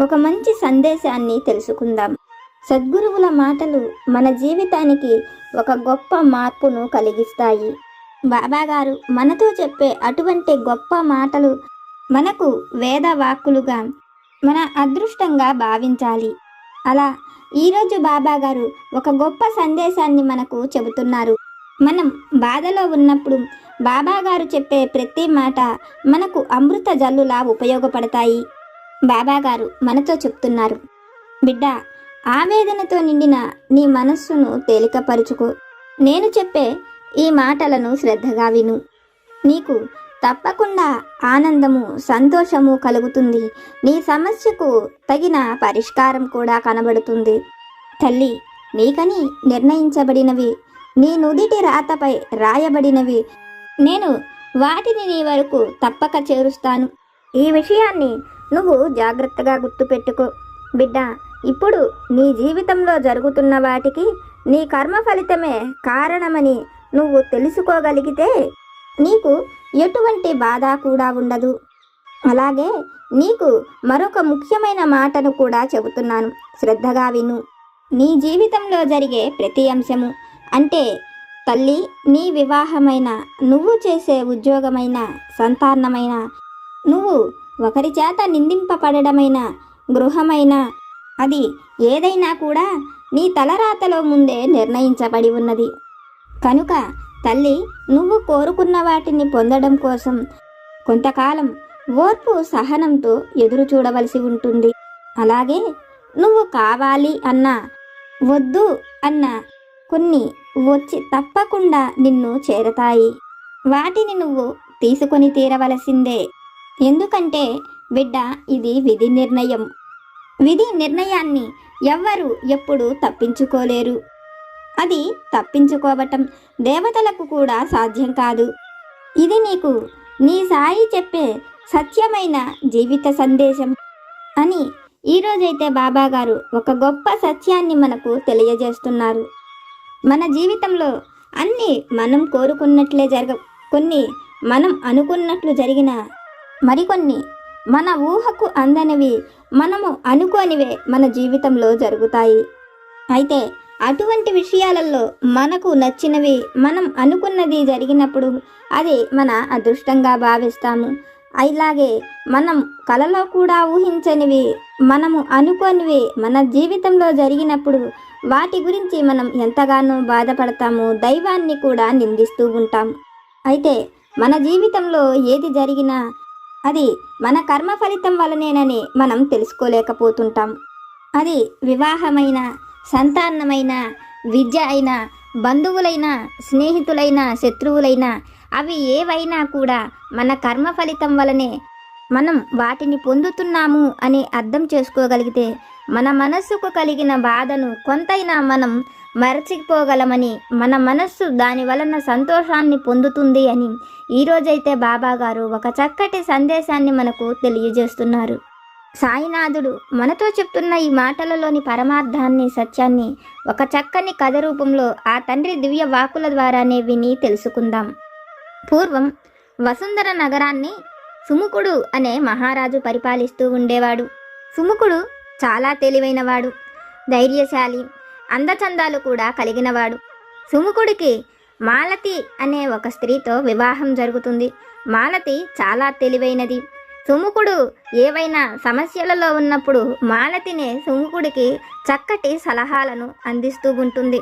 ఒక మంచి సందేశాన్ని తెలుసుకుందాం. సద్గురువుల మాటలు మన జీవితానికి ఒక గొప్ప మార్పును కలిగిస్తాయి. బాబాగారు మనతో చెప్పే అటువంటి గొప్ప మాటలు మనకు వేద వాక్కులుగా మన అదృష్టంగా భావించాలి. అలా ఈరోజు బాబాగారు ఒక గొప్ప సందేశాన్ని మనకు చెబుతున్నారు. మనం బాధలో ఉన్నప్పుడు బాబాగారు చెప్పే ప్రతి మాట మనకు అమృత జల్లులా ఉపయోగపడతాయి. బాబాగారు మనతో చెప్తున్నారు. బిడ్డ ఆవేదనతో నిండిన నీ మనస్సును తేలికపరుచుకో. నేను చెప్పే ఈ మాటలను శ్రద్ధగా విను. నీకు తప్పకుండా ఆనందము సంతోషము కలుగుతుంది. నీ సమస్యకు తగిన పరిష్కారం కూడా కనబడుతుంది. తల్లి నీకని నిర్ణయించబడినవి నీ నుదిటి రాతపై రాయబడినవి. నేను వాటిని నీ వరకు తప్పక చేరుస్తాను. ఈ విషయాన్ని నువ్వు జాగ్రత్తగా గుర్తుపెట్టుకో బిడ్డ ఇప్పుడు నీ జీవితంలో జరుగుతున్న వాటికి నీ కర్మ ఫలితమే కారణమని నువ్వు తెలుసుకోగలిగితే నీకు ఎటువంటి బాధ కూడా ఉండదు. అలాగే నీకు మరొక ముఖ్యమైన మాటను కూడా చెబుతున్నాను. శ్రద్ధగా విను. నీ జీవితంలో జరిగే ప్రతి అంశము అంటే తల్లి నీ వివాహమైన నువ్వు చేసే ఉద్యోగమైన సంతానమైన నువ్వు ఒకరి చేత నిందింపబడమైన గృహమైన అది ఏదైనా కూడా నీ తలరాతలో ముందే నిర్ణయించబడి ఉన్నది. కనుక తల్లి నువ్వు కోరుకున్న వాటిని పొందడం కోసం కొంతకాలం ఓర్పు సహనంతో ఎదురు చూడవలసి ఉంటుంది. అలాగే నువ్వు కావాలి అన్న వద్దు అన్న కొన్ని వచ్చి తప్పకుండా నిన్ను చేరతాయి. వాటిని నువ్వు తీసుకొని తీరవలసిందే. ఎందుకంటే బిడ్డ ఇది విధి నిర్ణయం. విధి నిర్ణయాన్ని ఎవ్వరు ఎప్పుడు తప్పించుకోలేరు. అది తప్పించుకోవటం దేవతలకు కూడా సాధ్యం కాదు. ఇది నీకు నీ సాయి చెప్పే సత్యమైన జీవిత సందేశం అని ఈరోజైతే బాబా గారు ఒక గొప్ప సత్యాన్ని మనకు తెలియజేస్తున్నారు. మన జీవితంలో అన్నీ మనం కోరుకున్నట్లే జరగ కొన్ని మనం అనుకున్నట్లు జరిగిన మరికొన్ని. మన ఊహకు అందనివి మనము అనుకోనివే మన జీవితంలో జరుగుతాయి. అయితే అటువంటి విషయాలలో మనకు నచ్చినవి మనం అనుకున్నది జరిగినప్పుడు అది మన అదృష్టంగా భావిస్తాము. అలాగే మనం కలలో కూడా ఊహించనివి మనము అనుకోనివి మన జీవితంలో జరిగినప్పుడు వాటి గురించి మనం ఎంతగానో బాధపడతాము దైవాన్ని కూడా నిందిస్తూ ఉంటాం అయితే మన జీవితంలో ఏది జరిగినా అది మన కర్మ ఫలితం వలనేనని మనం తెలుసుకోలేకపోతుంటాం. అది వివాహమైన సంతానమైన విద్య అయినా బంధువులైన స్నేహితులైన శత్రువులైన అవి ఏవైనా కూడా మన కర్మ ఫలితం వలనే మనం వాటిని పొందుతున్నాము అని అర్థం చేసుకోగలిగితే మన మనస్సుకు కలిగిన బాధను కొంతైనా మనం మరచిపోగలమని మన మనస్సు దాని వలన సంతోషాన్ని పొందుతుంది అని ఈరోజైతే బాబాగారు ఒక చక్కటి సందేశాన్ని మనకు తెలియజేస్తున్నారు. సాయినాథుడు మనతో చెప్తున్న ఈ మాటలలోని పరమార్థాన్ని సత్యాన్ని ఒక చక్కని కథ రూపంలో ఆ తండ్రి దివ్య వాకుల ద్వారానే విని తెలుసుకుందాం. పూర్వం వసుంధర నగరాన్ని సుముకుడు అనే మహారాజు పరిపాలిస్తూ ఉండేవాడు. సుముకుడు చాలా తెలివైనవాడు ధైర్యశాలి అందచందాలు కూడా కలిగినవాడు. సుముకుడికి మాలతి అనే ఒక స్త్రీతో వివాహం జరుగుతుంది. మాలతి చాలా తెలివైనది. సుముకుడు ఏవైనా సమస్యలలో ఉన్నప్పుడు మాలతినే సుముకుడికి చక్కటి సలహాలను అందిస్తూ ఉంటుంది.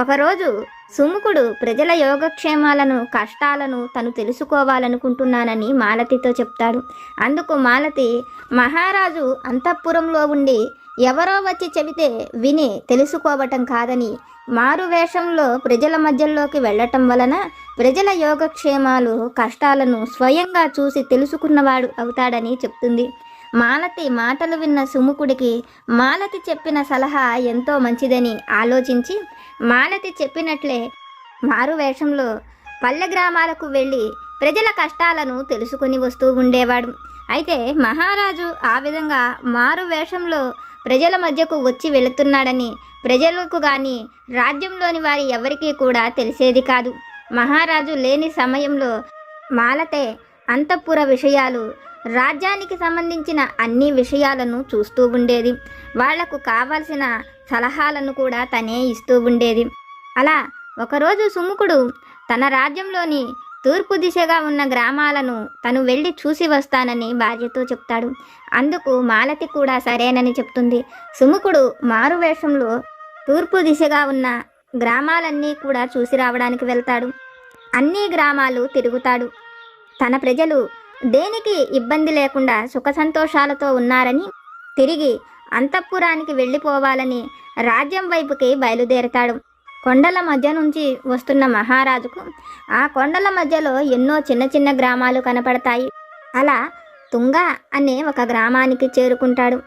ఒకరోజు సుముకుడు ప్రజల యోగక్షేమాలను కష్టాలను తను తెలుసుకోవాలనుకుంటున్నానని మాలతితో చెప్తాడు. అందుకు మాలతి మహారాజు అంతఃపురంలో ఉండి ఎవరో వచ్చి చెబితే విని తెలుసుకోవటం కాదని మారు వేషంలో ప్రజల మధ్యలోకి వెళ్ళటం వలన ప్రజల యోగక్షేమాలు కష్టాలను స్వయంగా చూసి తెలుసుకున్నవాడు అవుతాడని చెప్తుంది. మాలతి మాటలు విన్న సుముకుడికి మాలతి చెప్పిన సలహా ఎంతో మంచిదని ఆలోచించి మాలతి చెప్పినట్లే మారు వేషంలో పల్లె గ్రామాలకు వెళ్ళి ప్రజల కష్టాలను తెలుసుకుని వస్తూ ఉండేవాడు. అయితే మహారాజు ఆ విధంగా మారు వేషంలో ప్రజల మధ్యకు వచ్చి వెళుతున్నాడని ప్రజలకు కానీ రాజ్యంలోని వారి ఎవరికీ కూడా తెలిసేది కాదు. మహారాజు లేని సమయంలో మాలతే అంతఃపుర విషయాలు రాజ్యానికి సంబంధించిన అన్ని విషయాలను చూస్తూ ఉండేది. వాళ్ళకు కావలసిన సలహాలను కూడా తనే ఇస్తూ ఉండేది. అలా ఒకరోజు సుముకుడు తన రాజ్యంలోని తూర్పు దిశగా ఉన్న గ్రామాలను తను వెళ్ళి చూసి వస్తానని భార్యతో చెప్తాడు. అందుకు మాలతి కూడా సరేనని చెప్తుంది. సుముకుడు మారువేషంలో తూర్పు దిశగా ఉన్న గ్రామాలన్నీ కూడా చూసి రావడానికి వెళ్తాడు. అన్ని గ్రామాలు తిరుగుతాడు. తన ప్రజలు దేనికి ఇబ్బంది లేకుండా సుఖ సంతోషాలతో ఉన్నారని తిరిగి అంతఃపురానికి వెళ్ళిపోవాలని రాజ్యం వైపుకి బయలుదేరతాడు. కొండల మధ్య నుంచి వస్తున్న మహారాజుకు ఆ కొండల మధ్యలో ఎన్నో చిన్న చిన్న గ్రామాలు కనపడతాయి. అలా తుంగ అనే ఒక గ్రామానికి చేరుకుంటాడు.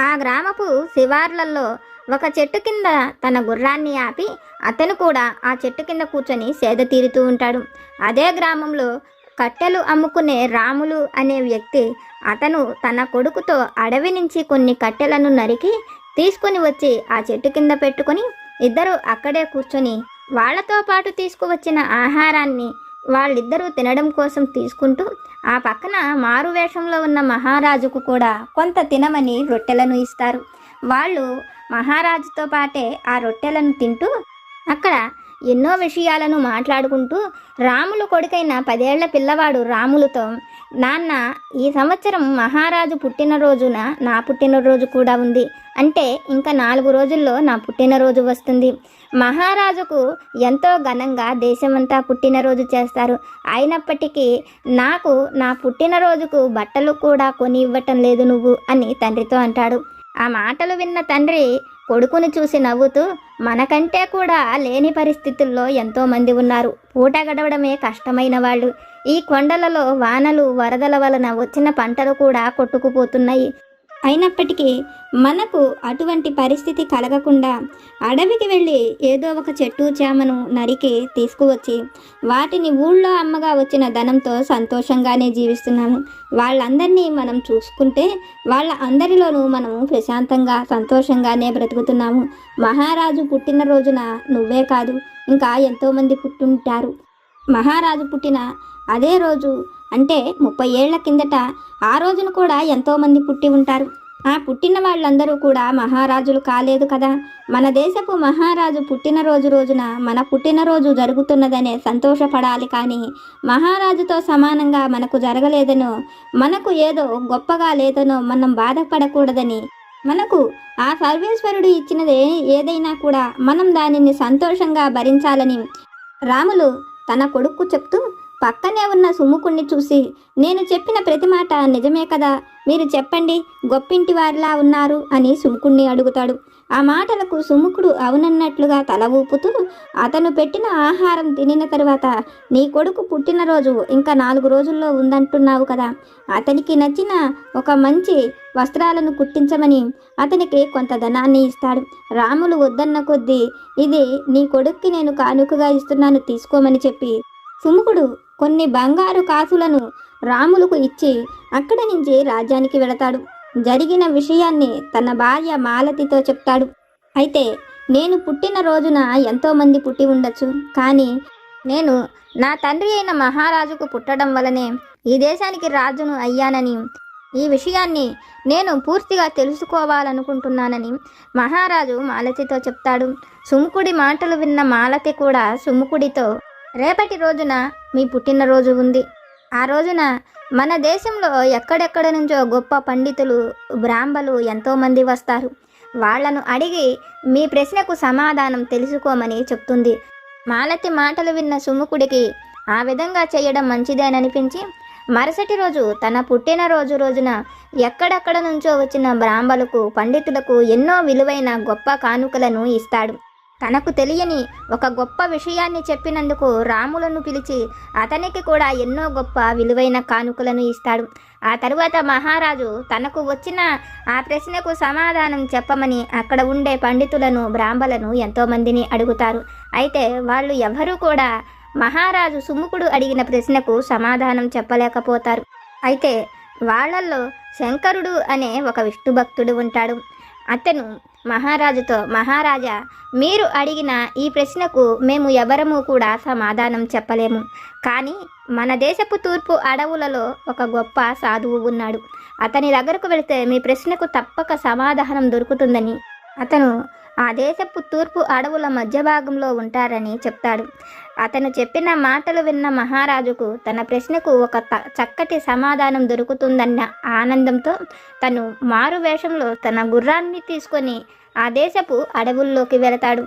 ఆ గ్రామపు శివార్లలో ఒక చెట్టు కింద తన గుర్రాన్ని ఆపి అతను కూడా ఆ చెట్టు కింద కూర్చొని సేద తీరుతూ ఉంటాడు. అదే గ్రామంలో కట్టెలు అమ్ముకునే రాములు అనే వ్యక్తి అతను తన కొడుకుతో అడవి నుంచి కొన్ని కట్టెలను నరికి తీసుకొని వచ్చి ఆ చెట్టు కింద పెట్టుకొని ఇద్దరు అక్కడే కూర్చొని వాళ్ళతో పాటు తీసుకువచ్చిన ఆహారాన్ని వాళ్ళిద్దరూ తినడం కోసం తీసుకుంటూ ఆ పక్కన మారు వేషంలో ఉన్న మహారాజుకు కూడా కొంత తినమని రొట్టెలను ఇస్తారు. వాళ్ళు మహారాజుతో పాటే ఆ రొట్టెలను తింటూ అక్కడ ఎన్నో విషయాలను మాట్లాడుకుంటూ రాములు కొడుకైన పదేళ్ళ పిల్లవాడు రాములతో నాన్న ఈ సంవత్సరం మహారాజు పుట్టినరోజున నా పుట్టినరోజు కూడా ఉంది. అంటే ఇంకా నాలుగు రోజుల్లో నా పుట్టినరోజు వస్తుంది. మహారాజుకు ఎంతో ఘనంగా దేశమంతా పుట్టినరోజు చేస్తారు. అయినప్పటికీ నాకు నా పుట్టినరోజుకు బట్టలు కూడా కొని ఇవ్వటం లేదు నువ్వు అని తండ్రితో అంటాడు. ఆ మాటలు విన్న తండ్రి కొడుకుని చూసి నవ్వుతూ మనకంటే కూడా లేని పరిస్థితుల్లో ఎంతోమంది ఉన్నారు. పూట గడవడమే కష్టమైన వాళ్ళు. ఈ కొండలలో వానలు వరదల వలన వచ్చిన పంటలు కూడా కొట్టుకుపోతున్నాయి. అయినప్పటికీ మనకు అటువంటి పరిస్థితి కలగకుండా అడవికి వెళ్ళి ఏదో ఒక చెట్టు చేమను నరికి తీసుకువచ్చి వాటిని ఊళ్ళో అమ్మగా వచ్చిన ధనంతో సంతోషంగానే జీవిస్తున్నాము. వాళ్ళందరినీ మనం చూసుకుంటే వాళ్ళ అందరిలోనూ మనము ప్రశాంతంగా సంతోషంగానే బ్రతుకుతున్నాము. మహారాజు పుట్టినరోజున నువ్వే కాదు ఇంకా ఎంతోమంది పుట్టుంటారు. మహారాజు పుట్టిన అదే రోజు అంటే ముప్పై ఏళ్ళ కిందట ఆ రోజున కూడా ఎంతోమంది పుట్టి ఉంటారు. ఆ పుట్టిన వాళ్ళందరూ కూడా మహారాజులు కాలేదు కదా. మన దేశపు మహారాజు పుట్టినరోజు రోజున మన పుట్టినరోజు జరుగుతున్నదనే సంతోషపడాలి కానీ మహారాజుతో సమానంగా మనకు జరగలేదనో మనకు ఏదో గొప్పగా లేదనో మనం బాధపడకూడదని మనకు ఆ సర్వేశ్వరుడు ఇచ్చినదే ఏదైనా కూడా మనం దానిని సంతోషంగా భరించాలని రాములు తన కొడుకు చెప్తూ పక్కనే ఉన్న సుముకుణ్ణి చూసి నేను చెప్పిన ప్రతి మాట నిజమే కదా? మీరు చెప్పండి గొప్పింటి వారిలా ఉన్నారు అని సుముకుణ్ణి అడుగుతాడు. ఆ మాటలకు సుముఖుడు అవునన్నట్లుగా తల ఊపుతూ అతను పెట్టిన ఆహారం తినిన తర్వాత నీ కొడుకు పుట్టినరోజు ఇంకా నాలుగు రోజుల్లో ఉందంటున్నావు కదా. అతనికి నచ్చిన ఒక మంచి వస్త్రాలను కుట్టించమని అతనికి కొంత ధనాన్ని ఇస్తాడు. రాములు వద్దన్న కొద్దీ ఇది నీ కొడుక్కి నేను కానుకగా ఇస్తున్నాను తీసుకోమని చెప్పి సుముఖుడు కొన్ని బంగారు కాసులను రాములకు ఇచ్చి అక్కడి నుంచి రాజ్యానికి వెళతాడు. జరిగిన విషయాన్ని తన భార్య మాలతితో చెప్తాడు. అయితే నేను పుట్టిన రోజున ఎంతోమంది పుట్టి ఉండొచ్చు. కానీ నేను నా తండ్రి అయిన మహారాజుకు పుట్టడం వలనే ఈ దేశానికి రాజును అయ్యానని ఈ విషయాన్ని నేను పూర్తిగా తెలుసుకోవాలనుకుంటున్నానని మహారాజు మాలతితో చెప్తాడు. సుముకుడి మాటలు విన్న మాలతి కూడా సుముకుడితో రేపటి రోజున మీ పుట్టినరోజు ఉంది. ఆ రోజున మన దేశంలో ఎక్కడెక్కడ నుంచో గొప్ప పండితులు బ్రాహ్మలు ఎంతోమంది వస్తారు. వాళ్ళను అడిగి మీ ప్రశ్నకు సమాధానం తెలుసుకోమని చెప్తుంది. మాలతి మాటలు విన్న సుముకుడికి ఆ విధంగా చేయడం మంచిదేననిపించి మరుసటి రోజు తన పుట్టినరోజు రోజున ఎక్కడెక్కడ నుంచో వచ్చిన బ్రాహ్మలకు పండితులకు ఎన్నో విలువైన గొప్ప కానుకలను ఇస్తాడు. తనకు తెలియని ఒక గొప్ప విషయాన్ని చెప్పినందుకు రాములను పిలిచి అతనికి కూడా ఎన్నో గొప్ప విలువైన కానుకలను ఇస్తాడు. ఆ తరువాత మహారాజు తనకు వచ్చిన ఆ ప్రశ్నకు సమాధానం చెప్పమని అక్కడ ఉండే పండితులను బ్రాహ్మలను ఎంతోమందిని అడుగుతారు. అయితే వాళ్ళు ఎవరూ కూడా మహారాజు సుముఖుడు అడిగిన ప్రశ్నకు సమాధానం చెప్పలేకపోతారు. అయితే వాళ్ళల్లో శంకరుడు అనే ఒక విష్ణు భక్తుడు ఉంటాడు. అతను మహారాజుతో మహారాజా మీరు అడిగిన ఈ ప్రశ్నకు మేము ఎవరము కూడా సమాధానం చెప్పలేము. కానీ మన దేశపు తూర్పు అడవులలో ఒక గొప్ప సాధువు ఉన్నాడు. అతని దగ్గరకు వెళితే మీ ప్రశ్నకు తప్పక సమాధానం దొరుకుతుందని. అతను ఆ దేశపు తూర్పు అడవుల మధ్య భాగంలో ఉంటారని చెప్తాడు. అతను చెప్పిన మాటలు విన్న మహారాజుకు తన ప్రశ్నకు ఒక చక్కటి సమాధానం దొరుకుతుందన్న ఆనందంతో తను మారు వేషంలో తన గుర్రాన్ని తీసుకొని ఆ దేశపు అడవుల్లోకి వెళతాడు.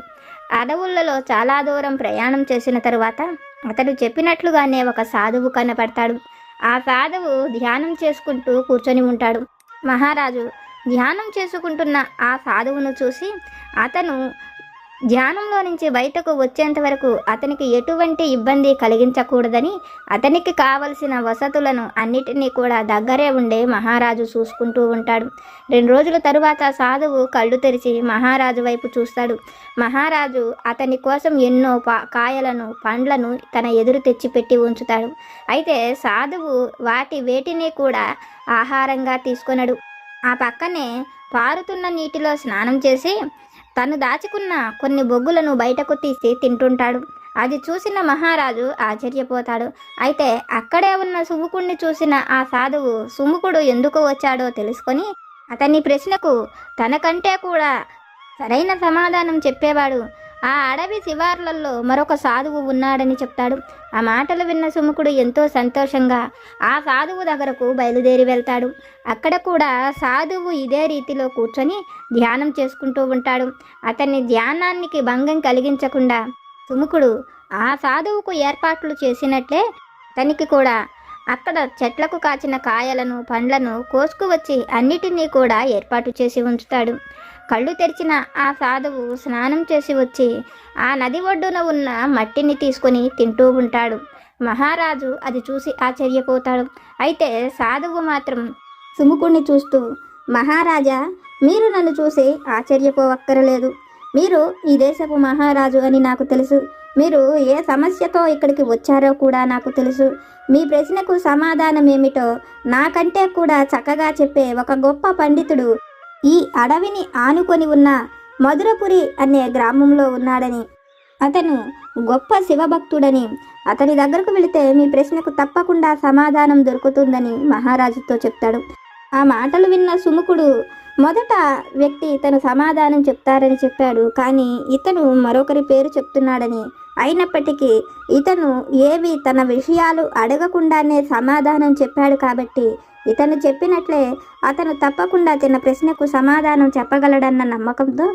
అడవులలో చాలా దూరం ప్రయాణం చేసిన తరువాత అతడు చెప్పినట్లుగానే ఒక సాధువు కనపడతాడు. ఆ సాధువు ధ్యానం చేసుకుంటూ కూర్చొని ఉంటాడు. మహారాజు ధ్యానం చేసుకుంటున్న ఆ సాధువును చూసి అతను ధ్యానంలో నుంచి బయటకు వచ్చేంత వరకు అతనికి ఎటువంటి ఇబ్బంది కలిగించకూడదని అతనికి కావలసిన వసతులను అన్నిటినీ కూడా దగ్గరే ఉండే మహారాజు చూసుకుంటూ ఉంటాడు. రెండు రోజుల తరువాత సాధువు కళ్ళు తెరిచి మహారాజు వైపు చూస్తాడు. మహారాజు అతని కోసం ఎన్నో పా కాయలను పండ్లను తన ఎదురు తెచ్చిపెట్టి ఉంచుతాడు. అయితే సాధువు వాటి వేటిని కూడా ఆహారంగా తీసుకొనడు. ఆ పక్కనే పారుతున్న నీటిలో స్నానం చేసి తను దాచుకున్న కొన్ని బొగ్గులను బయటకు తీసి తింటుంటాడు. అది చూసిన మహారాజు ఆశ్చర్యపోతాడు. అయితే అక్కడే ఉన్న సుముకుడిని చూసిన ఆ సాధువు సుముకుడు ఎందుకు వచ్చాడో తెలుసుకొని అతని ప్రశ్నకు తనకంటే కూడా సరైన సమాధానం చెప్పేవాడు. ఆ అడవి శివార్లలో మరొక సాధువు ఉన్నాడని చెప్తాడు. ఆ మాటలు విన్న సుముకుడు ఎంతో సంతోషంగా ఆ సాధువు దగ్గరకు బయలుదేరి వెళ్తాడు. అక్కడ కూడా సాధువు ఇదే రీతిలో కూర్చొని ధ్యానం చేసుకుంటూ ఉంటాడు. అతని ధ్యానానికి భంగం కలిగించకుండా సుముకుడు ఆ సాధువుకు ఏర్పాట్లు చేసినట్లే అతనికి కూడా అక్కడ చెట్లకు కాచిన కాయలను పండ్లను కోసుకువచ్చి అన్నిటినీ కూడా ఏర్పాటు చేసి ఉంచుతాడు. కళ్ళు తెరిచిన ఆ సాధువు స్నానం చేసి వచ్చి ఆ నది ఒడ్డున ఉన్న మట్టిని తీసుకొని తింటూ ఉంటాడు. మహారాజు అది చూసి ఆశ్చర్యపోతాడు. అయితే సాధువు మాత్రం సుముకుణ్ణి చూస్తూ మహారాజా మీరు నన్ను చూసి ఆశ్చర్యపోవక్కరలేదు. మీరు ఈ దేశపు మహారాజు అని నాకు తెలుసు. మీరు ఏ సమస్యతో ఇక్కడికి వచ్చారో కూడా నాకు తెలుసు. మీ ప్రశ్నకు సమాధానం ఏమిటో నాకంటే కూడా చక్కగా చెప్పే ఒక గొప్ప పండితుడు ఈ అడవిని ఆనుకొని ఉన్న మధురపురి అనే గ్రామంలో ఉన్నాడని. అతను గొప్ప శివభక్తుడని. అతని దగ్గరకు వెళితే మీ ప్రశ్నకు తప్పకుండా సమాధానం దొరుకుతుందని మహారాజుతో చెప్తాడు. ఆ మాటలు విన్న సుముకుడు మొదట వ్యక్తి ఇతను సమాధానం చెప్తారని చెప్పాడు. కానీ ఇతను మరొకరి పేరు చెప్తున్నాడని. అయినప్పటికీ ఇతను ఏవి తన విషయాలు అడగకుండానే సమాధానం చెప్పాడు కాబట్టి ఇతను చెప్పినట్లే అతను తప్పకుండా తన ప్రశ్నకు సమాధానం చెప్పగలడన్న నమ్మకంతో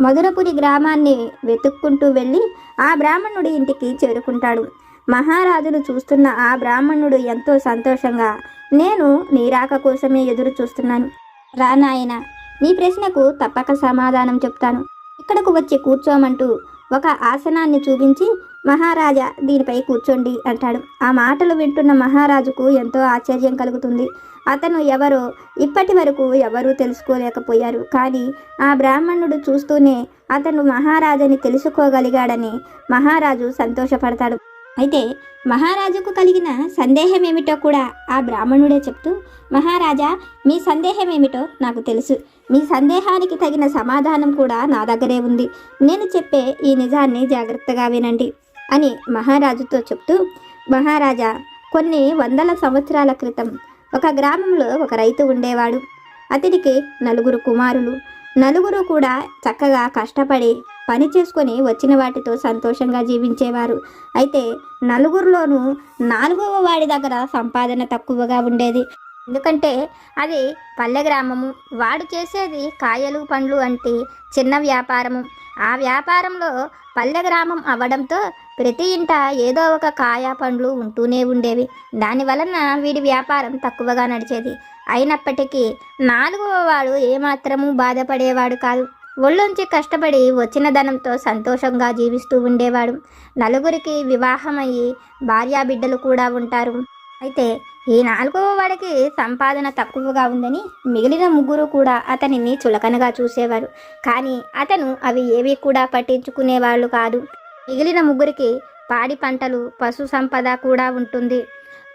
మధురపురి గ్రామాన్ని వెతుక్కుంటూ వెళ్ళి ఆ బ్రాహ్మణుడి ఇంటికి చేరుకుంటాడు. మహారాజును చూస్తున్న ఆ బ్రాహ్మణుడు ఎంతో సంతోషంగా నేను నీ రాక కోసమే ఎదురు చూస్తున్నాను. రా నాయన నీ ప్రశ్నకు తప్పక సమాధానం చెప్తాను. ఇక్కడకు వచ్చి కూర్చోమంటూ ఒక ఆసనాన్ని చూపించి మహారాజా దీనిపై కూర్చోండి అంటాడు. ఆ మాటలు వింటున్న మహారాజుకు ఎంతో ఆశ్చర్యం కలుగుతుంది. అతను ఎవరో ఇప్పటి వరకు ఎవరూ తెలుసుకోలేకపోయారు. కానీ ఆ బ్రాహ్మణుడు చూస్తూనే అతను మహారాజని తెలుసుకోగలిగాడని మహారాజు సంతోషపడతాడు. అయితే మహారాజుకు కలిగిన సందేహం ఏమిటో కూడా ఆ బ్రాహ్మణుడే చెప్తూ మహారాజా మీ సందేహం ఏమిటో నాకు తెలుసు. మీ సందేహానికి తగిన సమాధానం కూడా నా దగ్గరే ఉంది. నేను చెప్పే ఈ నిజాన్ని జాగ్రత్తగా వినండి. అని మహారాజుతో చెప్తూ మహారాజా కొన్ని వందల సంవత్సరాల క్రితం ఒక గ్రామంలో ఒక రైతు ఉండేవాడు. అతనికి నలుగురు కుమారులు. నలుగురు కూడా చక్కగా కష్టపడి పని చేసుకొని వచ్చిన వాటితో సంతోషంగా జీవించేవారు. అయితే నలుగురిలోనూ నాలుగవ వాడి దగ్గర సంపాదన తక్కువగా ఉండేది. ఎందుకంటే అది పల్లె గ్రామము. వాడు చేసేది కాయలు పండ్లు అంటే చిన్న వ్యాపారము. ఆ వ్యాపారంలో పల్లె గ్రామం అవ్వడంతో ప్రతి ఇంట ఏదో ఒక కాయ పండ్లు ఉంటూనే ఉండేవి. దాని వలన వీడి వ్యాపారం తక్కువగా నడిచేది. అయినప్పటికీ నాలుగవ వాడు ఏమాత్రము బాధపడేవాడు కాదు. ఒళ్ళొంచి కష్టపడి వచ్చిన ధనంతో సంతోషంగా జీవిస్తూ ఉండేవాడు. నలుగురికి వివాహమయ్యి భార్యాబిడ్డలు కూడా ఉంటారు. అయితే ఈ నాలుగవ వాడికి సంపాదన తక్కువగా ఉందని మిగిలిన ముగ్గురు కూడా అతనిని చులకనగా చూసేవారు. కానీ అతను అవి ఏవి కూడా పట్టించుకునేవాళ్ళు కాదు. మిగిలిన ముగ్గురికి పాడి పంటలు పశు సంపద కూడా ఉంటుంది.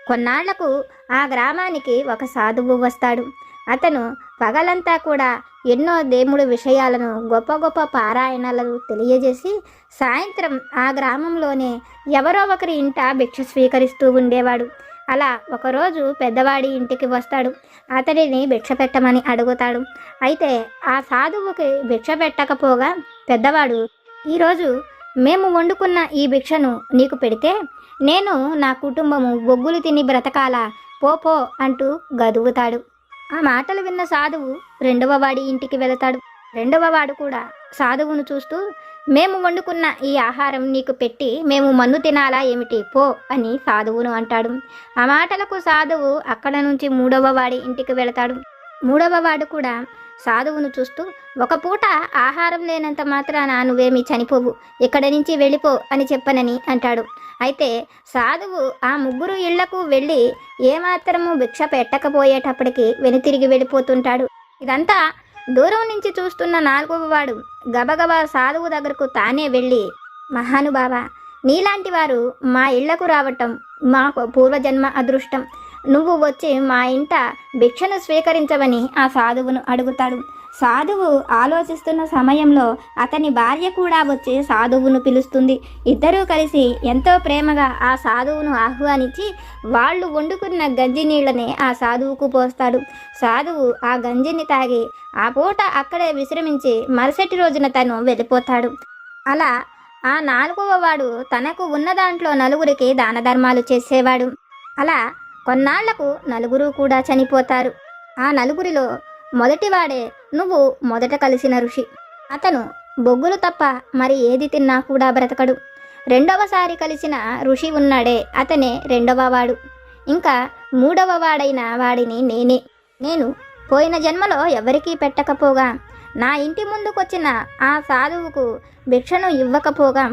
కొన్నాళ్ళకు ఆ గ్రామానికి ఒక సాధువు వస్తాడు. అతను పగలంతా కూడా ఎన్నో దేవుడు విషయాలను గొప్ప గొప్ప పారాయణలను తెలియజేసి సాయంత్రం ఆ గ్రామంలోనే ఎవరో ఒకరి ఇంట భిక్ష స్వీకరిస్తూ ఉండేవాడు. అలా ఒకరోజు పెద్దవాడి ఇంటికి వస్తాడు. అతడిని భిక్ష పెట్టమని అడుగుతాడు. అయితే ఆ సాధువుకి భిక్ష పెట్టకపోగా పెద్దవాడు ఈరోజు మేము వండుకున్న ఈ భిక్షను నీకు పెడితే నేను నా కుటుంబము బొగ్గులు తిని బ్రతకాలా? పో పో అంటూ గదువుతాడు. ఆ మాటలు విన్న సాధువు రెండవ వాడి ఇంటికి వెళతాడు. రెండవ వాడు కూడా సాధువును చూస్తూ మేము వండుకున్న ఈ ఆహారం నీకు పెట్టి మేము మన్ను తినాలా ఏమిటి? పో అని సాధువును అంటాడు. ఆ మాటలకు సాధువు అక్కడ నుంచి మూడవ వాడి ఇంటికి వెళతాడు. మూడవ వాడు కూడా సాధువును చూస్తూ ఒక పూట ఆహారం లేనంత మాత్రాన నువ్వేమీ చనిపోవు. ఇక్కడి నుంచి వెళ్ళిపో అని చెప్పనని అంటాడు. అయితే సాధువు ఆ ముగ్గురు ఇళ్ళకు వెళ్ళి ఏమాత్రము భిక్ష పెట్టకపోయేటప్పటికి వెనుతిరిగి వెళ్ళిపోతుంటాడు. ఇదంతా దూరం నుంచి చూస్తున్న నాలుగవ వాడు. గబగబా సాధువు దగ్గరకు తానే వెళ్ళి మహానుభావ నీలాంటి వారు మా ఇళ్ళకు రావటం మా పూర్వజన్మ అదృష్టం. నువ్వు వచ్చి మా ఇంట భిక్షను స్వీకరించవని ఆ సాధువును అడుగుతాడు. సాధువు ఆలోచిస్తున్న సమయంలో అతని భార్య కూడా వచ్చి సాధువును పిలుస్తుంది. ఇద్దరూ కలిసి ఎంతో ప్రేమగా ఆ సాధువును ఆహ్వానించి వాళ్ళు వండుకున్న గంజి నీళ్ళని ఆ సాధువుకు పోస్తాడు. సాధువు ఆ గంజిని తాగి ఆ పూట అక్కడే విశ్రమించి మరుసటి రోజున తను వెళ్ళిపోతాడు. అలా ఆ నాలుగవ వాడు తనకు ఉన్న దాంట్లో నలుగురికి దాన ధర్మాలు చేసేవాడు. అలా కొన్నాళ్ళకు నలుగురు కూడా చనిపోతారు. ఆ నలుగురిలో మొదటివాడే నువ్వు మొదట కలిసిన ఋషి. అతను బొగ్గులు తప్ప మరి ఏది తిన్నా కూడా బ్రతకడు. రెండవసారి కలిసిన ఋషి ఉన్నాడే అతనే రెండవ వాడు ఇంకా మూడవ వాడైన వాడిని నేనే. నేను పోయిన జన్మలో ఎవరికీ పెట్టకపోగా నా ఇంటి ముందుకొచ్చిన ఆ సాధువుకు భిక్షను ఇవ్వకపోగా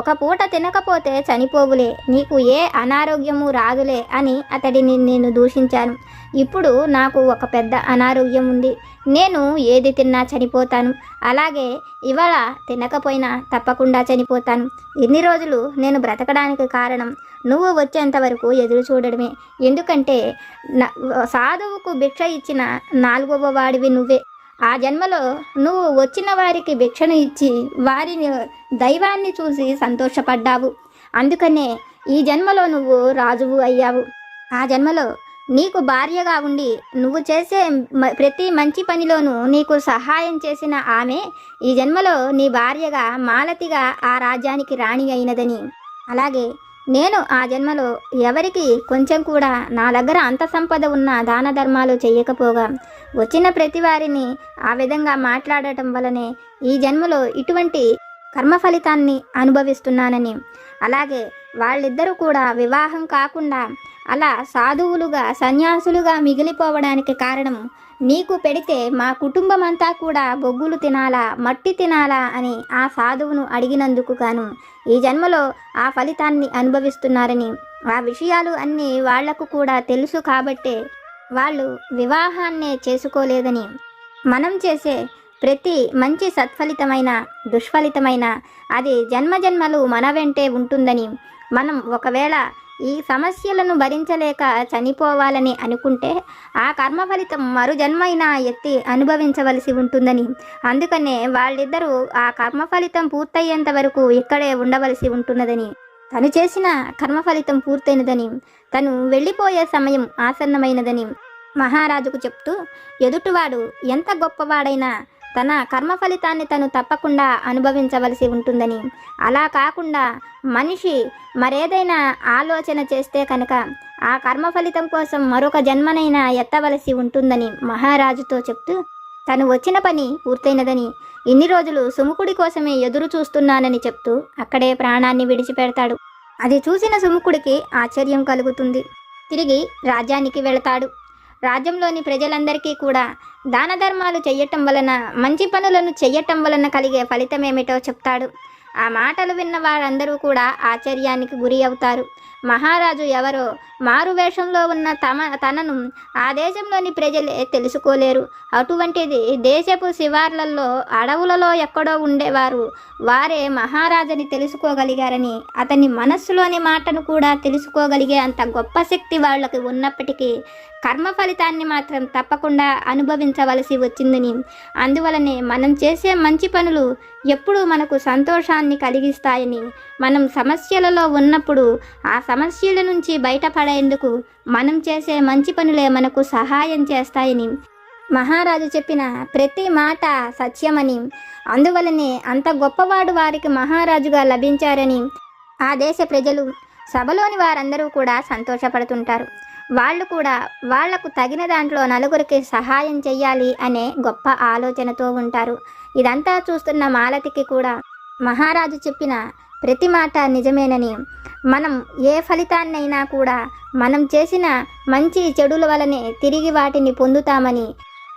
ఒక పూట తినకపోతే చనిపోవులే నీకు ఏ అనారోగ్యము రాదులే అని అతడిని నేను దూషించాను. ఇప్పుడు నాకు ఒక పెద్ద అనారోగ్యం ఉంది. నేను ఏది తిన్నా చనిపోతాను. అలాగే ఇవాళ తినకపోయినా తప్పకుండా చనిపోతాను. ఇన్ని రోజులు నేను బ్రతకడానికి కారణం నువ్వు వచ్చేంత వరకు ఎదురు చూడడమే. ఎందుకంటే సాధువుకు భిక్ష ఇచ్చిన నాలుగవ వాడివి నువ్వే. ఆ జన్మలో నువ్వు వచ్చిన వారికి భిక్షను ఇచ్చి వారిని దైవాన్ని చూసి సంతోషపడ్డావు. అందుకనే ఈ జన్మలో నువ్వు రాజువు అయ్యావు. ఆ జన్మలో నీకు భార్యగా ఉండి నువ్వు చేసే ప్రతి మంచి పనిలోనూ నీకు సహాయం చేసిన ఆమె ఈ జన్మలో నీ భార్యగా మాలతిగా ఆ రాజ్యానికి రాణి అయినదని. అలాగే నేను ఆ జన్మలో ఎవరికి కొంచెం కూడా నా దగ్గర అంత సంపద ఉన్న దాన ధర్మాలు చేయకపోగా వచ్చిన ప్రతి వారిని ఆ విధంగా మాట్లాడటం వలనే ఈ జన్మలో ఇటువంటి కర్మ ఫలితాన్ని అనుభవిస్తున్నానని. అలాగే వాళ్ళిద్దరూ కూడా వివాహం కాకుండా అలా సాధువులుగా సన్యాసులుగా మిగిలిపోవడానికి కారణం నీకు పెడితే మా కుటుంబం అంతా కూడా బొగ్గులు తినాలా మట్టి తినాలా అని ఆ సాధువును అడిగినందుకు గాను ఈ జన్మలో ఆ ఫలితాన్ని అనుభవిస్తున్నారని ఆ విషయాలు అన్నీ వాళ్ళకు కూడా తెలుసు కాబట్టే వాళ్ళు వివాహాన్నే చేసుకోలేదని. మనం చేసే ప్రతి మంచి సత్ఫలితమైన దుష్ఫలితమైన అది జన్మజన్మలు మన వెంటే ఉంటుందని మనం ఒకవేళ ఈ సమస్యలను భరించలేక చనిపోవాలని అనుకుంటే ఆ కర్మ ఫలితం మరు జన్మైనా ఎత్తి అనుభవించవలసి ఉంటుందని. అందుకనే వాళ్ళిద్దరూ ఆ కర్మ ఫలితం పూర్తయ్యేంత వరకు ఇక్కడే ఉండవలసి ఉంటున్నదని. తను చేసిన కర్మ ఫలితం పూర్తయినదని తను వెళ్ళిపోయే సమయం ఆసన్నమైనదని మహారాజుకు చెప్తూ ఎదుటివాడు ఎంత గొప్పవాడైనా తన కర్మ ఫలితాన్ని తను తప్పకుండా అనుభవించవలసి ఉంటుందని. అలా కాకుండా మనిషి మరేదైనా ఆలోచన చేస్తే కనుక ఆ కర్మ ఫలితం కోసం మరొక జన్మనైనా ఎత్తవలసి ఉంటుందని మహారాజుతో చెప్తూ తను వచ్చిన పని పూర్తయినదని ఇన్ని రోజులు సుముకుడి కోసమే ఎదురు చూస్తున్నానని చెప్తూ అక్కడే ప్రాణాన్ని విడిచిపెడతాడు. అది చూసిన సుముకుడికి ఆశ్చర్యం కలుగుతుంది. తిరిగి రాజ్యానికి వెళతాడు. రాజ్యంలోని ప్రజలందరికీ కూడా దాన ధర్మాలు చెయ్యటం వలన మంచి పనులను చెయ్యటం వలన కలిగే ఫలితమేమిటో చెప్తాడు. ఆ మాటలు విన్న వారందరూ కూడా ఆశ్చర్యానికి గురి అవుతారు. మహారాజు ఎవరో మారు వేషంలో ఉన్న తమ తనను ఆ దేశంలోని ప్రజలే తెలుసుకోలేరు. అటువంటిది దేశపు శివార్లలో అడవులలో ఎక్కడో ఉండేవారు. వారే మహారాజుని తెలుసుకోగలిగారని అతని మనస్సులోని మాటను కూడా తెలుసుకోగలిగే అంత గొప్ప శక్తి వాళ్ళకి ఉన్నప్పటికీ కర్మ ఫలితాన్ని మాత్రం తప్పకుండా అనుభవించవలసి వచ్చిందని. అందువలనే మనం చేసే మంచి పనులు ఎప్పుడూ మనకు సంతోషాన్ని కలిగిస్తాయని. మనం సమస్యలలో ఉన్నప్పుడు ఆ సమస్యల నుంచి బయటపడ బయటపడేందుకు మనం చేసే మంచి పనులే మనకు సహాయం చేస్తాయని మహారాజు చెప్పిన ప్రతి మాట సత్యమని. అందువలనే అంత గొప్పవాడు వారికి మహారాజుగా లభించారని ఆ దేశ ప్రజలు సభలోని వారందరూ కూడా సంతోషపడుతుంటారు. వాళ్ళు కూడా వాళ్ళకు తగిన దాంట్లో నలుగురికి సహాయం చెయ్యాలి అనే గొప్ప ఆలోచనతో ఉంటారు. ఇదంతా చూస్తున్న మాలతికి కూడా మహారాజు చెప్పిన ప్రతి మాట నిజమేనని. మనం ఏ ఫలితాన్నైనా కూడా మనం చేసిన మంచి చెడుల వలనే తిరిగి వాటిని పొందుతామని.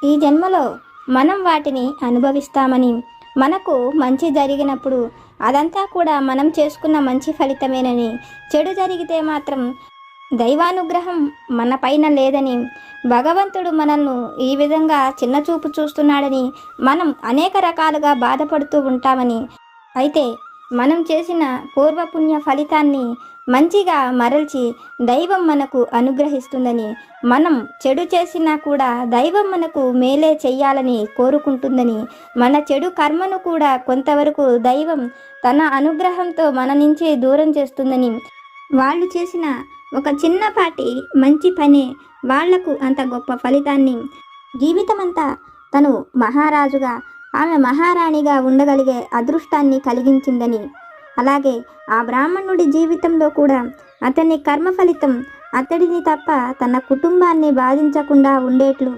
ఈ జన్మలో మనం వాటిని అనుభవిస్తామని. మనకు మంచి జరిగినప్పుడు అదంతా కూడా మనం చేసుకున్న మంచి ఫలితమేనని. చెడు జరిగితే మాత్రం దైవానుగ్రహం మన పైన లేదని. భగవంతుడు మనల్ని ఈ విధంగా చిన్నచూపు చూస్తున్నాడని మనం అనేక రకాలుగా బాధపడుతూ ఉంటామని. అయితే మనం చేసిన పూర్వపుణ్య ఫలితాన్ని మంచిగా మరల్చి దైవం మనకు అనుగ్రహిస్తుందని మనం చెడు చేసినా కూడా దైవం మనకు మేలే చెయ్యాలని కోరుకుంటుందని మన చెడు కర్మను కూడా కొంతవరకు దైవం తన అనుగ్రహంతో మన నుంచి దూరం చేస్తుందని. వాళ్ళు చేసిన ఒక చిన్నపాటి మంచి పనే వాళ్ళకు అంత గొప్ప ఫలితాన్ని. జీవితమంతా తను మహారాజుగా ఆమె మహారాణిగా ఉండగలిగే అదృష్టాన్ని కలిగించిందని. అలాగే ఆ బ్రాహ్మణుడి జీవితంలో కూడా అతని కర్మ ఫలితం అతడిని తప్ప తన కుటుంబాన్ని బాధించకుండా ఉండేట్లు.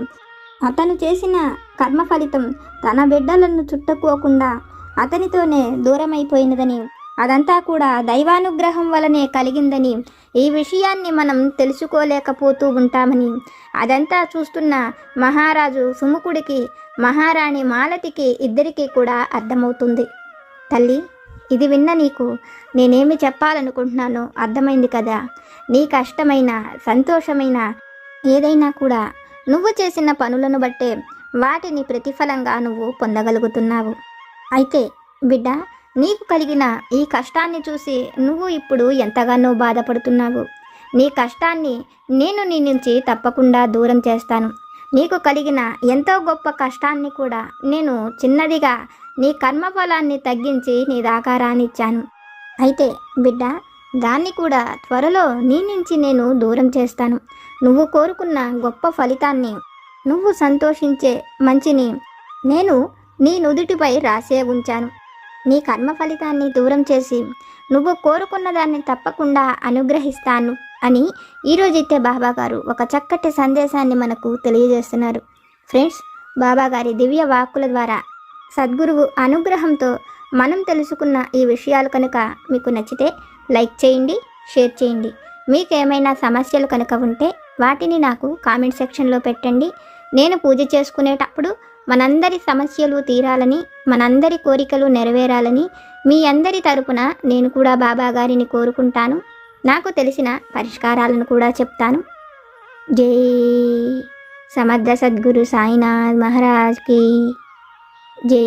అతను చేసిన కర్మ ఫలితం తన బిడ్డలను చుట్టుకోకుండా అతనితోనే దూరమైపోయినదని అదంతా కూడా దైవానుగ్రహం వలనే కలిగిందని ఈ విషయాన్ని మనం తెలుసుకోలేకపోతూ ఉంటామని. అదంతా చూస్తున్న మహారాజు సుముకుడికి మహారాణి మాలతికి ఇద్దరికీ కూడా అర్థమవుతుంది. తల్లి ఇది విన్న నీకు నేనేమి చెప్పాలనుకుంటున్నానో అర్థమైంది కదా. నీ కష్టమైన సంతోషమైన ఏదైనా కూడా నువ్వు చేసిన పనులను బట్టే వాటిని ప్రతిఫలంగా నువ్వు పొందగలుగుతున్నావు. అయితే బిడ్డ నీకు కలిగిన ఈ కష్టాన్ని చూసి నువ్వు ఇప్పుడు ఎంతగానో బాధపడుతున్నావు. నీ కష్టాన్ని నేను నీ నుంచి తప్పకుండా దూరం చేస్తాను. నీకు కలిగిన ఎంతో గొప్ప కష్టాన్ని కూడా నేను చిన్నదిగా నీ కర్మఫలాన్ని తగ్గించి నీ దాకా రానిచ్చాను అయితే బిడ్డ దాన్ని కూడా త్వరలో నీ నుంచి నేను దూరం చేస్తాను. నువ్వు కోరుకున్న గొప్ప ఫలితాన్ని నువ్వు సంతోషించే మంచిని నేను నీ నుదుటిపై రాసే ఉంచాను. నీ కర్మ ఫలితాన్ని దూరం చేసి నువ్వు కోరుకున్న దాన్ని తప్పకుండా అనుగ్రహిస్తాను. అని ఈరోజైతే బాబా గారు ఒక చక్కటి సందేశాన్ని మనకు తెలియజేస్తున్నారు. ఫ్రెండ్స్ బాబా గారి దివ్య వాక్కుల ద్వారా సద్గురువు అనుగ్రహంతో మనం తెలుసుకున్న ఈ విషయాలు కనుక మీకు నచ్చితే లైక్ చేయండి షేర్ చేయండి. మీకు ఏమైనా సమస్యలు కనుక ఉంటే వాటిని నాకు కామెంట్ సెక్షన్లో పెట్టండి. నేను పూజ చేసుకునేటప్పుడు మనందరి సమస్యలు తీరాలని మనందరి కోరికలు నెరవేరాలని మీ అందరి తరపున నేను కూడా బాబా గారిని కోరుకుంటాను. నాకు తెలిసిన పరిష్కారాలను కూడా చెప్తాను. జై సమర్థ సద్గురు సాయినాథ్ మహారాజ్కి జై.